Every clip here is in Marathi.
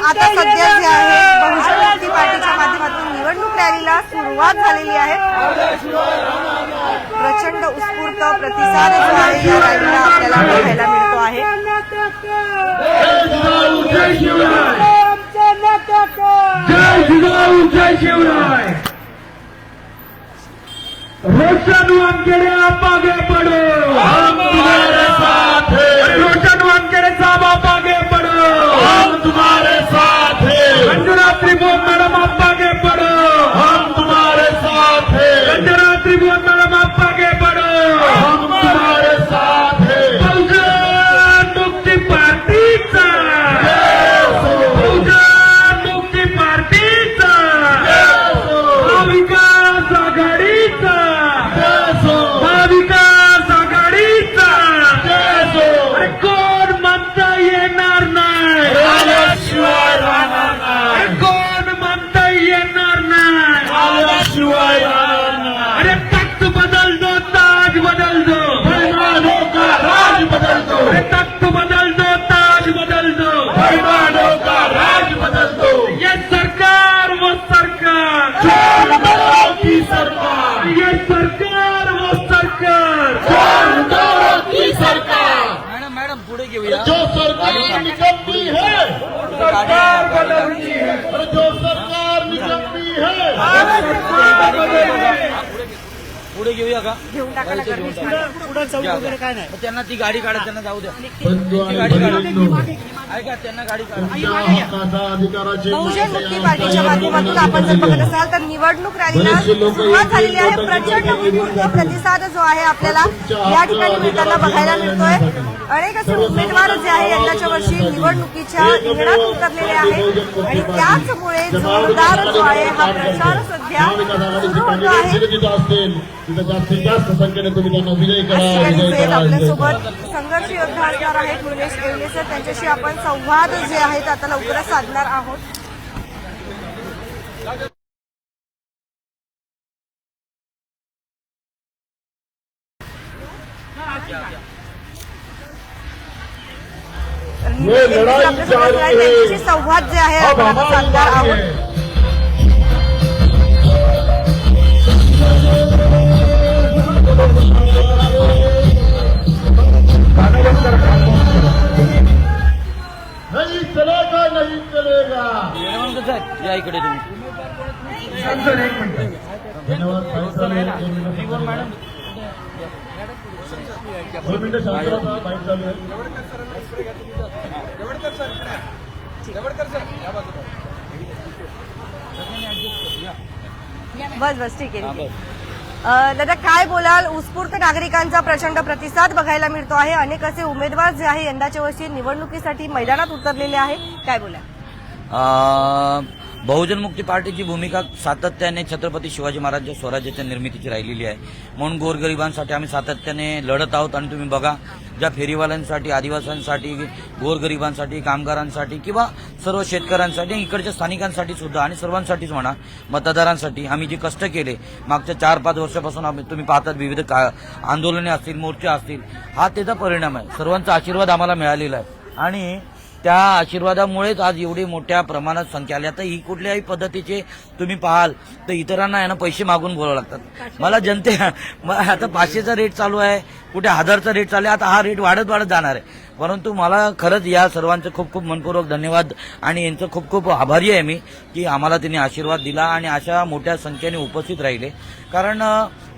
आता सध्या जे आहे बहुजन पार्टीच्या माध्यमातून निवडणूक रॅलीला सुरुवात झालेली आहे. प्रचंड उत्स्फूर्त प्रतिसाद जो आहे या रॅलीला आपल्याला पाहायला मिळतो आहे जय जिजाऊ जय शिवराय. रोशन वानखेडे आप आगे बढ़ो हम तुम्हारे साथ रोशन वानखेडे साहब आप आगे बढ़ो हम तुम्हारे सरकार बदलती है। और जो सरकार निकलती है। पुढे घेऊया का? घेऊन टाका ना गर्दी मग त्यांना ती गाडी काढा त्यांना जाऊ द्या. बंधू आणि गाडी काढा. भगिनींनो, ऐका त्यांना गाडी काढा. तुमच्या हक्काचा अधिकाराची बहुजन मुक्ती पार्टीच्या माध्यमातून आपण जर बघत असाल तर निवडणूक रॅलीला सुरुवात झालेली आहे. प्रचंड उत्स्फूर्त प्रतिसाद जो आहे आपल्याला या ठिकाणी मिळताना बघायला मिळतोय. अनेक असे उमेदवार जे आहे यंदाच्या वर्षी निवडणुकीच्या रिंगणात उतरलेले आहेत. आणि त्याचमुळे जोरदार जो आहे हा प्रचार सध्या सुरू होतो आहे. असतील. तिथे जास्तीत जास्त संख्येने तुम्ही त्यांना विजयी करा विजयी करा विजयी आपल्यासोबत करा. संघर्ष योद्धा असणार आहेत मुनेश येवले सर. त्यांच्याशी आपण संवाद जे आहेत आता लवकरच साधणार आहोत. तर लढाई आपल्यासोबत त्यांच्याशी संवाद जे आहे आपण आता साधणार आहोत. बस बस ठीक आहे दादा काय बोलाल? उत्स्फूर्त नागरिकांचा प्रचंड प्रतिसाद बघायला मिळतो आहे. अनेक असे उमेदवार जे आहे यंदाच्या वर्षी निवडणुकीसाठी मैदानात उतरलेले आहे. काय बोला अं, बहुजन मुक्ती पार्टीची भूमिका सातत्याने छत्रपती शिवाजी महाराज स्वराज्याच्या निर्मितीची राहिलेली आहे. म्हणून गोरगरिबांसाठी आम्ही सातत्याने लढत आहोत आणि तुम्ही बघा ज्या फेरीवाल्यांसाठी आदिवासांसाठी गोरगरिबांसाठी कामगारांसाठी किंवा सर्व शेतकऱ्यांसाठी इकडच्या स्थानिकांसाठी सुद्धा आणि सर्वांसाठीच म्हणा मतदारांसाठी आम्ही जे कष्ट केले मागच्या चार पाच वर्षापासून आम्ही तुम्ही पाहतात विविध का आंदोलने असतील मोर्चे असतील हा त्याचा परिणाम आहे. सर्वांचा आशीर्वाद आम्हाला मिळालेला आहे. आणि त्या आशीर्वादामुळेच आज एवढी मोठ्या प्रमाणात संख्या आली आता ही कुठल्याही पद्धतीचे तुम्ही पाहाल तर इतरांना यांना पैसे मागून बोलावं लागतात. मला जनते आता पाचशेचा रेट चालू आहे. कुठे हजारचा रेट चालला आहे आता हा रेट वाढत वाढत जाणार आहे. परंतु मला खरंच या सर्वांचं खूप खूप मनपूर्वक धन्यवाद आणि यांचं खूप खूप आभारी आहे मी की आम्हाला त्यांनी आशीर्वाद दिला आणि अशा मोठ्या संख्येने उपस्थित राहिले. कारण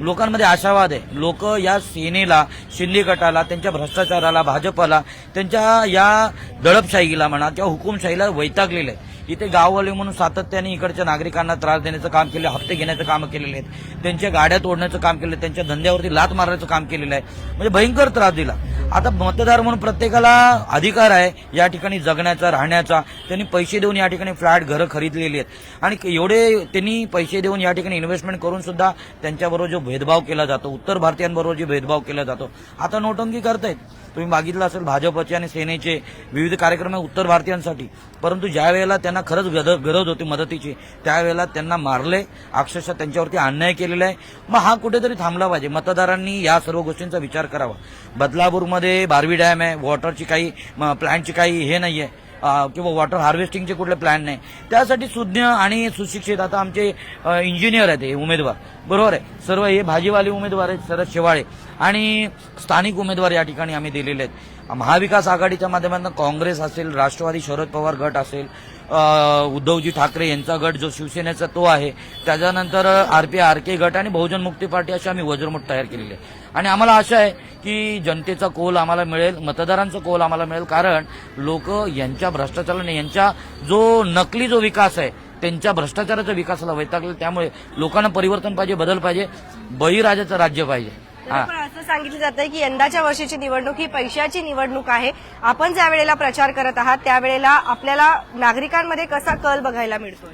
लोकांमध्ये आशावाद आहे. लोक या सेनेला शिंदे गटाला त्यांच्या भ्रष्टाचाराला भाजपला त्यांच्या या दडपशाहीला म्हणा किंवा हुकुमशाहीला वैतागलेलं आहे इथे गाववाले म्हणून सातत्याने इकडच्या नागरिकांना त्रास देण्याचं काम केलं हप्ते घेण्याचं काम केलेले आहेत. त्यांच्या गाड्या तोडण्याचं काम केलं त्यांच्या धंद्यावरती लात मारण्याचं काम केलेलं आहे. म्हणजे भयंकर त्रास दिला. आता मतदार म्हणून प्रत्येकाला अधिकार आहे या ठिकाणी जगण्याचा राहण्याचा. त्यांनी पैसे देऊन या ठिकाणी फ्लॅट घरं खरीदलेली आहेत. आणि एवढे त्यांनी पैसे देऊन या ठिकाणी इन्व्हेस्टमेंट करून सुद्धा त्यांच्याबरोबर जो भेदभाव केला जातो उत्तर भारतीयांबरोबर जो भेदभाव केला जातो आता नोटंकी करतायत. तुम्ही मागितलं असेल भाजपचे आणि सेनेचे विविध कार्यक्रम आहे उत्तर भारतीयांसाठी. परंतु ज्या वेळेला त्यांना खरंच गद- गरज होती मदतीची. त्यावेळेला त्यांना मारले. अक्षरशः त्यांच्यावरती अन्याय केलेला आहे. मग हा कुठेतरी थांबला पाहिजे. मतदारांनी या सर्व गोष्टींचा विचार करावा. बदलापूरमध्ये बारवी डॅम आहे. वॉटरची काही प्लॅनची काही हे नाही आहे किंवा वॉटर हार्वेस्टिंगचे कुठले प्लॅन नाही. त्यासाठी सुज्ञ आणि सुशिक्षित आता आमचे इंजिनियर आहेत हे उमेदवार. बरोबर आहे? सर्व हे भाजीवाले उमेदवार आहेत. शरद शेवाळे. आणि स्थानिक उमेदवार या ठिकाणी आम्ही दिलेले आहेत. महाविकास आघाडीच्या माध्यमातून काँग्रेस असेल राष्ट्रवादी शरद पवार गट असेल उद्धवजी ठाकरे यांचा गट जो शिवसेनेचा तो आहे. त्याच्यानंतर आर पी आर के गट आणि बहुजन मुक्ती पार्टी अशी आम्ही वज्रमुठ तयार केलेली आहे. आणि आम्हाला आशा आहे की जनतेचा कोल आम्हाला मिळेल मतदारांचा कोल आम्हाला मिळेल कारण लोक यांच्या भ्रष्टाचाराने यांच्या जो नकली जो विकास आहे त्यांच्या भ्रष्टाचाराच्या विकासाला वैतागले. त्यामुळे लोकांना परिवर्तन पाहिजे बदल पाहिजे. बळीराजाचं राज्य पाहिजे. पण असं सांगितलं जातंय की यंदाच्या वर्षीची निवडणूक ही पैशाची निवडणूक आहे. आपण ज्या वेळेला प्रचार करत आहात त्यावेळेला आपल्याला नागरिकांमध्ये कसा कल बघायला मिळतोय?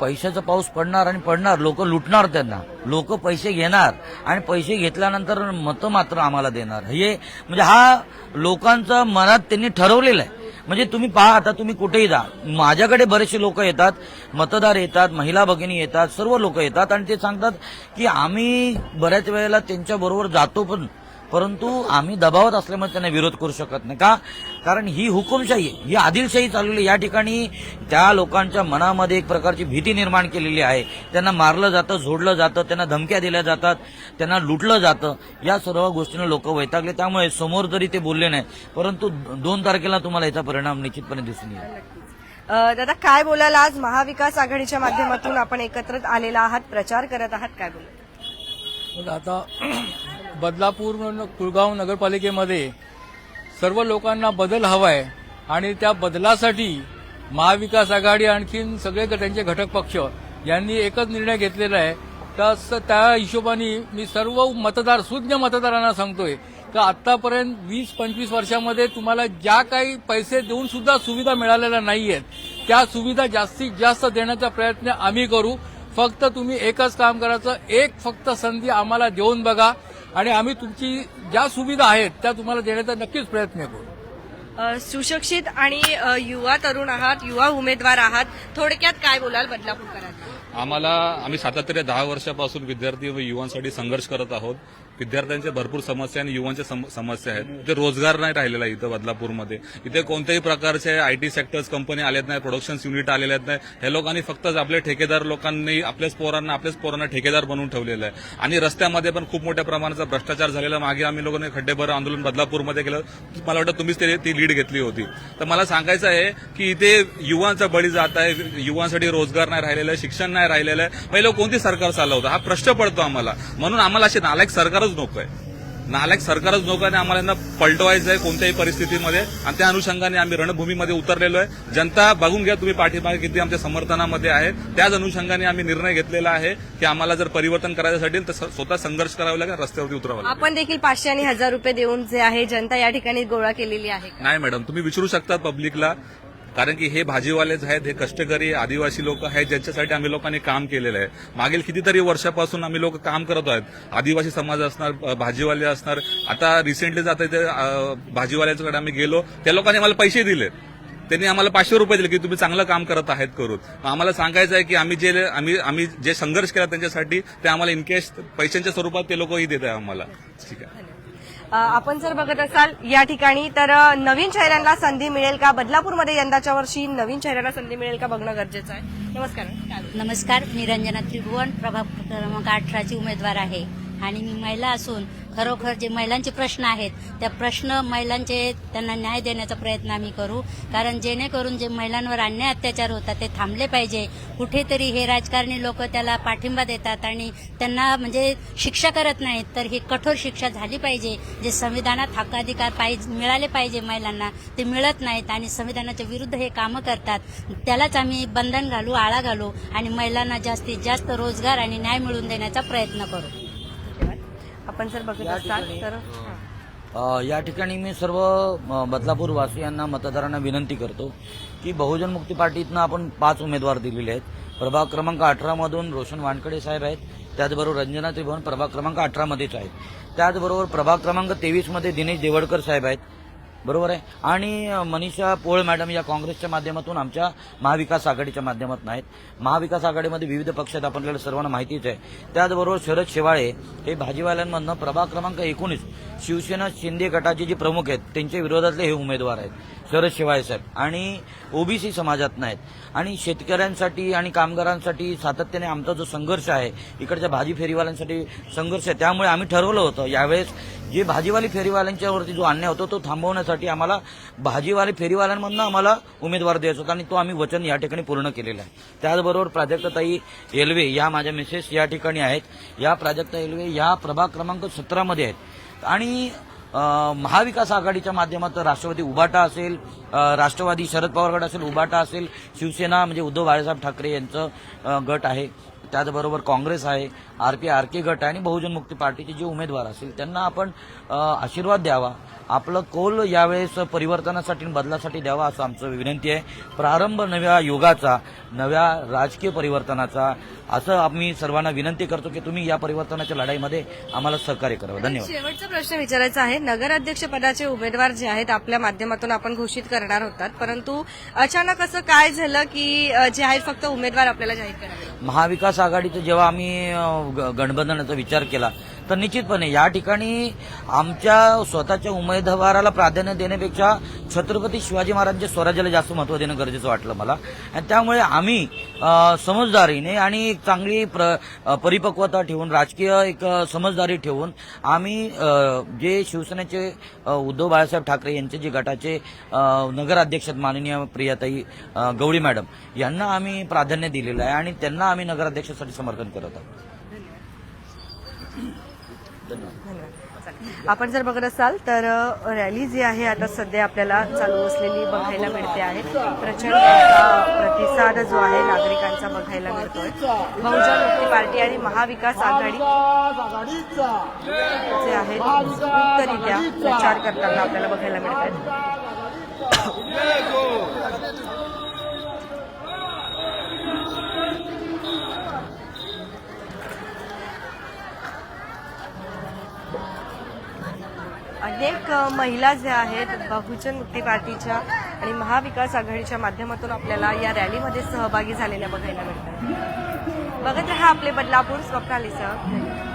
पैशाचा पाऊस पडणार आणि पडणार लोक लुटणार त्यांना. लोक पैसे घेणार आणि पैसे घेतल्यानंतर मतं मात्र आम्हाला देणार. हे म्हणजे हा लोकांचं मनात त्यांनी ठरवलेलं आहे. म्हणजे तुम्ही पहा आता तुम्ही कुठेही जा. माझ्याकडे बरेचसे लोक येतात मतदार येतात महिला भगिनी येतात सर्व लोक येतात आणि ते सांगतात की आम्ही बऱ्याच वेळेला त्यांच्या बरोबर जातो पण परंतु आम्ही दबावात असल्यामुळे त्यांना विरोध करू शकत नाही. का? कारण ही हुकुमशाही आहे ही आदिलशाही चाललेली आहे. या ठिकाणी त्या लोकांच्या मनामध्ये एक प्रकारची भीती निर्माण केलेली आहे. त्यांना मारलं जातं झोडलं जातं त्यांना धमक्या दिल्या जातात त्यांना लुटलं जातं. या सर्व गोष्टींना लोक वैतागले. त्यामुळे समोर जरी ते बोलले नाही परंतु दोन तारखेला तुम्हाला याचा परिणाम निश्चितपणे दिसून येईल. दादा काय बोलाल आज? महाविकास आघाडीच्या माध्यमातून आपण एकत्र आलेला आहात प्रचार करत आहात काय मग आता बदलापूर कुळगाव नगरपालिकेमध्ये सर्व लोकांना बदल हवाय आणि त्या बदलासाठी महाविकास आघाडी आणखीन सगळे त्यांचे घटक पक्ष यांनी एकच निर्णय घेतलेला आहे. तर त्या हिशोबाने मी सर्व मतदार सुज्ञ मतदारांना सांगतोय का आतापर्यंत वीस पंचवीस वर्षामध्ये तुम्हाला ज्या काही पैसे देऊन सुद्धा सुविधा मिळालेल्या नाहीयेत त्या सुविधा जास्तीत जास्त देण्याचा प्रयत्न आम्ही करू. फक्त तुम्ही एकच काम करायचं एक फक्त संधी आम्हाला देऊन बघा. आणि आम्ही तुमची ज्या सुविधा आहेत त्या तुम्हाला देण्याचा नक्कीच प्रयत्न करू. सुशिक्षित आणि युवा तरुण आहात युवा उमेदवार आहात थोडक्यात काय बोलाल बदलापूरकरांना? आम्हाला आम्ही सातत्याने दहा वर्षापासून विद्यार्थी व युवांसाठी संघर्ष करत आहोत. विद्यार्थ्यांच्या भरपूर समस्या आणि युवांच्या सम- समस्या आहेत. इथे रोजगार नाही राहिलेला इथं बदलापूरमध्ये. इथे कोणत्याही प्रकारचे आयटी सेक्टर्स कंपनी आलेत नाही प्रोडक्शन युनिट आलेले आहेत नाही. हे लोकांनी फक्त आपले ठेकेदार लोकांनी आपल्याच पोरांना आपल्याच पोरांना ठेकेदार बनवून ठेवलेलं आहे. आणि रस्त्यामध्ये पण खूप मोठ्या प्रमाणाचा भ्रष्टाचार झालेला मागे आम्ही लोकांनी खड्डेभर आंदोलन बदलापूरमध्ये केलं. मला वाटतं तुम्हीच ते- ती लीड घेतली होती. तर मला सांगायचं आहे की इथे युवांचा बळी जात आहे. युवांसाठी रोजगार नाही राहिलेला आहे शिक्षण नाही राहिलेलं आहे. मग हे लोक कोणती सरकार चालवतं? हा प्रश्न पडतो आम्हाला. म्हणून आम्हाला असे नालायक सरकारच नको आहे नालायक सरकारच नको आणि आम्हाला यांना पलटवायचं आहे कोणत्याही परिस्थितीमध्ये. आणि त्या अनुषंगाने आम्ही रणभूमीमध्ये उतरलेलो आहे. जनता बघून घ्या तुम्ही पाठीमागे किती आमच्या समर्थनामध्ये आहे त्याच अनुषंगाने आम्ही निर्णय घेतलेला आहे की आम्हाला जर परिवर्तन करायचं असेल तर स्वतः संघर्ष करावा लागेल रस्त्यावरती उतरावं लागेल. आपण देखील पाचशे आणि हजार रुपये देऊन जे आहे जनता या ठिकाणी गोळा केलेली आहे? नाही मॅडम तुम्ही विचारू शकता पब्लिकला कारण की हे भाजीवालेच आहेत हे कष्टकरी आदिवासी लोक आहेत ज्यांच्यासाठी आम्ही लोकांनी काम केलेलं आहे. मागील कितीतरी वर्षापासून आम्ही लोक काम करत आहेत. आदिवासी समाज असणार भाजीवाले असणार. आता रिसेंटली जाता इथे भाजीवाल्याच्याकडे आम्ही गेलो. त्या लोकांनी मला पैसे दिले त्यांनी आम्हाला पाचशे रुपये दिले की तुम्ही चांगलं काम करत आहेत करून. आम्हाला सांगायचं आहे की आम्ही जे आम्ही आम्ही जे संघर्ष केला त्यांच्यासाठी ते आम्हाला इनकेस पैशांच्या स्वरूपात ते लोकही देत आहे आम्हाला. ठीक आहे. आपण जर बघत असाल या ठिकाणी तर नवीन चेहऱ्यांना संधी मिळेल का? बदलापूरमध्ये यंदाच्या वर्षी नवीन चेहऱ्यांना संधी मिळेल का? बघणं गरजेचं आहे. नमस्कार? नमस्कार मी रंजना त्रिभुवन प्रभाग क्रमांक अठराची उमेदवार आहे. आणि मी महिला असून खरोखर जे महिलांचे प्रश्न आहेत त्या प्रश्न महिलांचे त्यांना न्याय देण्याचा प्रयत्न आम्ही करू. कारण जेणेकरून जे महिलांवर अन्याय अत्याचार होतात ते थांबले पाहिजे. कुठेतरी हे राजकारणी लोक त्याला पाठिंबा देतात आणि त्यांना म्हणजे शिक्षा करत नाहीत तर ही कठोर शिक्षा झाली पाहिजे. जे संविधानात हक्काधिकार पाहिजे मिळाले पाहिजे महिलांना ते मिळत नाहीत आणि संविधानाच्या विरुद्ध हे कामं करतात. त्यालाच आम्ही बंधन घालू आळा घालू आणि महिलांना जास्तीत जास्त रोजगार आणि न्याय मिळवून देण्याचा प्रयत्न करू. आपण जर बघत असाल तर हा. अ, या ठिकाणी मी सर्व अ, बदलापूर वासियांना मतदारांना विनंती करतो की बहुजन मुक्ती पार्टीतनं आपण पाच उमेदवार दिलेले आहेत. प्रभाग क्रमांक अठरामधून रोशन वानकडे साहेब आहेत. त्याचबरोबर रंजना त्रिभुवन प्रभाग क्रमांक अठरामध्येच आहेत. त्याचबरोबर प्रभाग क्रमांक तेवीसमध्ये दिनेश देवडकर साहेब आहेत. बरोबर आहे? आणि मनीषा पोळ मॅडम या काँग्रेसच्या माध्यमातून आमच्या महाविकास आघाडीच्या माध्यमातून आहेत. महाविकास आघाडीमध्ये विविध पक्ष आहेत आपल्याला सर्वांना माहितीच आहे. त्याचबरोबर शरद शेवाळे हे भाजीवाल्यांमधनं प्रभाग क्रमांक एकोणीस शिवसेना शिंदे गटाचे जे प्रमुख आहेत त्यांच्या विरोधातले हे उमेदवार आहेत. शरद शेवाळे साहेब. आणि ओबीसी समाजातनं आहेत आणि शेतकऱ्यांसाठी आणि कामगारांसाठी सातत्याने आमचा जो संघर्ष आहे इकडच्या भाजी फेरीवाल्यांसाठी संघर्ष आहे त्यामुळे आम्ही ठरवलं होतं यावेळेस जे भाजीवाली फेरीवाल्यांच्यावरती जो अन्याय होतो तो थांबवण्यासाठी आम्हाला भाजीवाली फेरीवाल्यांमधनं आम्हाला उमेदवार द्यायचा होता आणि तो आम्ही वचन या ठिकाणी पूर्ण केलेलं आहे. त्याचबरोबर प्राजक्ताताई रेल्वे या माझ्या मिसेस या ठिकाणी आहेत. या प्राजक्ता रेल्वे या प्रभाग क्रमांक सतरामध्ये आहेत. आणि महाविकास आघाडीच्या माध्यमातून राष्ट्रवादी उभाटा असेल राष्ट्रवादी शरद पवार गट असेल उभाटा असेल शिवसेना म्हणजे उद्धव बाळासाहेब ठाकरे यांचं गट आहे. त्याचबरोबर काँग्रेस आहे आर पी आर के गट आहे आणि बहुजन मुक्ती पार्टीचे जे उमेदवार असतील त्यांना आपण आशीर्वाद द्यावा. आपलं कौल यावेळेस परिवर्तनासाठी बदलासाठी द्यावा असं आमचं विनंती आहे. प्रारंभ नव्या युगाचा नव्या राजकीय परिवर्तनाचा असं आम्ही सर्वांना विनंती करतो की तुम्ही या परिवर्तनाच्या लढाईमध्ये आम्हाला सहकार्य करावं. धन्यवाद. शेवटचा प्रश्न विचारायचा आहे. नगराध्यक्ष पदाचे उमेदवार जे आहेत आपल्या माध्यमातून आपण घोषित करणार होतात. परंतु अचानक असं काय झालं की जे आहेत फक्त उमेदवार आपल्याला जाहीर करावे? महाविकास आघाडीचं जेव्हा आम्ही गठबंधनाचा विचार केला तर निश्चितपणे या ठिकाणी आमच्या स्वतःच्या उमेदवाराला प्राधान्य देण्यापेक्षा छत्रपती शिवाजी महाराजांच्या स्वराज्याला जास्त महत्त्व देणं गरजेचं वाटलं मला. आणि त्यामुळे आम्ही समजदारीने आणि एक चांगली प्र परिपक्वता ठेवून राजकीय एक समजदारी ठेवून आम्ही जे शिवसेनेचे उद्धव बाळासाहेब ठाकरे यांचे जे गटाचे नगराध्यक्ष माननीय प्रियाताई गवळी मॅडम यांना आम्ही प्राधान्य दिलेलं आहे आणि त्यांना आम्ही नगराध्यक्षासाठी समर्थन करत आहोत. आपण जर बघत असाल तर रॅली जी आहे आता सध्या आपल्याला चालू असलेली बघायला मिळते आहे. प्रचंड प्रतिसाद जो आहे नागरिकांचा बघायला मिळतोय. बहुजन मुक्ती पार्टी आणि महाविकास आघाडी जे आहेत संयुक्तरित्या प्रचार करताना आपल्याला बघायला मिळत आहेत अनेक महिला ज्या आहेत बहुजन मुक्ती पार्टीच्या आणि महाविकास आघाडीच्या माध्यमातून आपल्याला या रॅलीमध्ये सहभागी झालेल्या बघायला मिळतात. बघत राहा आपले बदलापूर स्वप्नालीसह